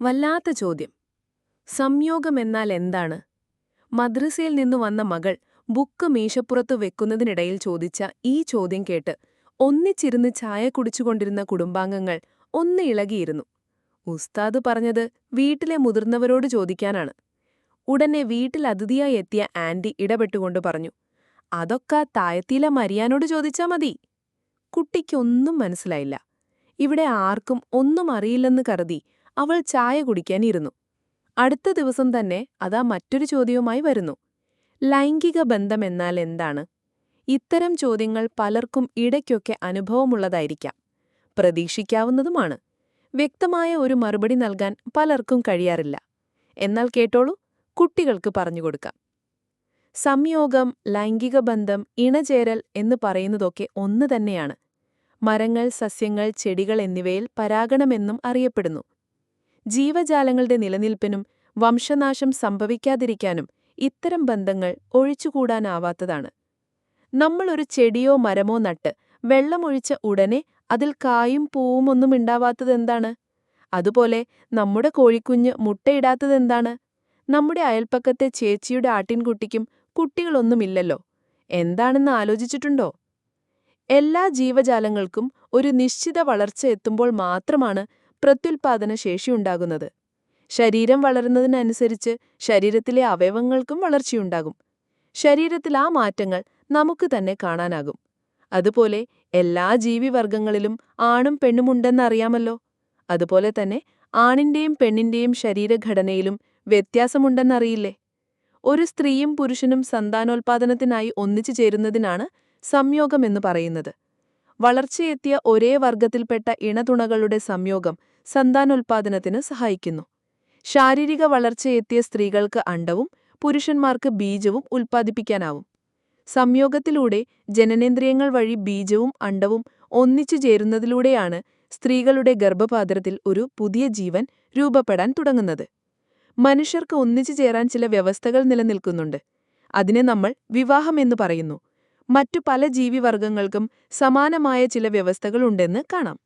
വല്ലാത്ത ചോദ്യം. സംയോഗം എന്നാൽ എന്താണ്? മദ്രസയിൽ നിന്നു വന്ന മകൾ ബുക്ക് മീശപ്പുറത്ത് വെക്കുന്നതിനിടയിൽ ചോദിച്ച ഈ ചോദ്യം കേട്ട് ഒന്നിച്ചിരുന്ന് ചായ കുടിച്ചുകൊണ്ടിരുന്ന കുടുംബാംഗങ്ങൾ ഒന്ന് ഇളകിയിരുന്നു. ഉസ്താദ് പറഞ്ഞത് വീട്ടിലെ മുതിർന്നവരോട് ചോദിക്കാനാണ്. ഉടനെ വീട്ടിൽ അതിഥിയായി എത്തിയ ആന്റി ഇടപെട്ടുകൊണ്ട് പറഞ്ഞു അതൊക്കെ തായത്തില മരിയാനോട് ചോദിച്ചാ മതി. കുട്ടിക്കൊന്നും മനസ്സിലായില്ല. ഇവിടെ ആർക്കും ഒന്നും അറിയില്ലെന്ന് കരുതി അവൾ ചായ കുടിക്കാനിരുന്നു. അടുത്ത ദിവസം തന്നെ അതാ മറ്റൊരു ചോദ്യവുമായി വരുന്നു. ലൈംഗിക ബന്ധം എന്നാൽ എന്താണ്? ഇത്തരം ചോദ്യങ്ങൾ പലർക്കും ഇടയ്ക്കൊക്കെ അനുഭവമുള്ളതായിരിക്കാം. പ്രതീക്ഷിക്കാവുന്നതുമാണ്. വ്യക്തമായ ഒരു മറുപടി നൽകാൻ പലർക്കും കഴിയാറില്ല. എന്നാൽ കേട്ടോളൂ കുട്ടികൾക്ക് പറഞ്ഞുകൊടുക്കാം സംയോഗം ലൈംഗിക ബന്ധം ഇണചേരൽ എന്ന് പറയുന്നതൊക്കെ ഒന്ന് തന്നെയാണ്. മരങ്ങൾ സസ്യങ്ങൾ ചെടികൾ എന്നിവയിൽ പരാഗണമെന്നും അറിയപ്പെടുന്നു. ജീവജാലങ്ങളുടെ നിലനിൽപ്പിനും വംശനാശം സംഭവിക്കാതിരിക്കാനും ഇത്തരം ബന്ധങ്ങൾ ഒഴിച്ചുകൂടാനാവാത്തതാണ്. നമ്മൾ ഒരു ചെടിയോ മരമോ നട്ട് വെള്ളമൊഴിച്ച ഉടനെ അതിൽ കായും പൂവും ഒന്നും ഉണ്ടാവാത്തതെന്താണ് അതുപോലെ നമ്മുടെ കോഴിക്കുഞ്ഞ് മുട്ടയിടാത്തതെന്താണ് നമ്മുടെ അയൽപ്പക്കത്തെ ചേച്ചിയുടെ ആട്ടിൻകുട്ടിക്കും കുട്ടികളൊന്നുമില്ലല്ലോ. എന്താണെന്ന് ആലോചിച്ചിട്ടുണ്ടോ? എല്ലാ ജീവജാലങ്ങൾക്കും ഒരു നിശ്ചിത വളർച്ച എത്തുമ്പോൾ മാത്രമാണ് പ്രത്യുൽപാദന ശേഷി ഉണ്ടാകുന്നത് ശരീരം വളരുന്നതിനനുസരിച്ച് ശരീരത്തിലെ അവയവങ്ങൾക്കും വളർച്ചയുണ്ടാകും. ശരീരത്തിൽ ആ മാറ്റങ്ങൾ നമുക്ക് തന്നെ കാണാനാകും. അതുപോലെ എല്ലാ ജീവിവർഗങ്ങളിലും ആണും പെണ്ണുമുണ്ടെന്നറിയാമല്ലോ. അതുപോലെ തന്നെ ആണിന്റെയും പെണ്ണിന്റെയും ശരീരഘടനയിലും വ്യത്യാസമുണ്ടെന്നറിയില്ലേ? ഒരു സ്ത്രീയും പുരുഷനും സന്താനോൽപാദനത്തിനായി ഒന്നിച്ചു ചേരുന്നതിനാണ് സംയോഗമെന്ന് പറയുന്നത്. വളർച്ചയെത്തിയ ഒരേ വർഗത്തിൽപ്പെട്ട ഇണതുണകളുടെ സംയോഗം സന്താനോൽപാദനത്തിന് സഹായിക്കുന്നു. ശാരീരിക വളർച്ചയെത്തിയ സ്ത്രീകൾക്ക് അണ്ടവും പുരുഷന്മാർക്ക് ബീജവും ഉൽപ്പാദിപ്പിക്കാനാവും. സംയോഗത്തിലൂടെ ജനനേന്ദ്രിയങ്ങൾ വഴി ബീജവും അണ്ടവും ഒന്നിച്ചു ചേരുന്നതിലൂടെയാണ് സ്ത്രീകളുടെ ഗർഭപാത്രത്തിൽ ഒരു പുതിയ ജീവൻ രൂപപ്പെടാൻ തുടങ്ങുന്നത്. മനുഷ്യർക്ക് ഒന്നിച്ചു ചേരാൻ ചില വ്യവസ്ഥകൾ നിലനിൽക്കുന്നുണ്ട്. അതിനെ നമ്മൾ വിവാഹമെന്ന് പറയുന്നു. മറ്റു പല ജീവിവർഗങ്ങൾക്കും സമാനമായ ചില വ്യവസ്ഥകളുണ്ടെന്ന് കാണാം.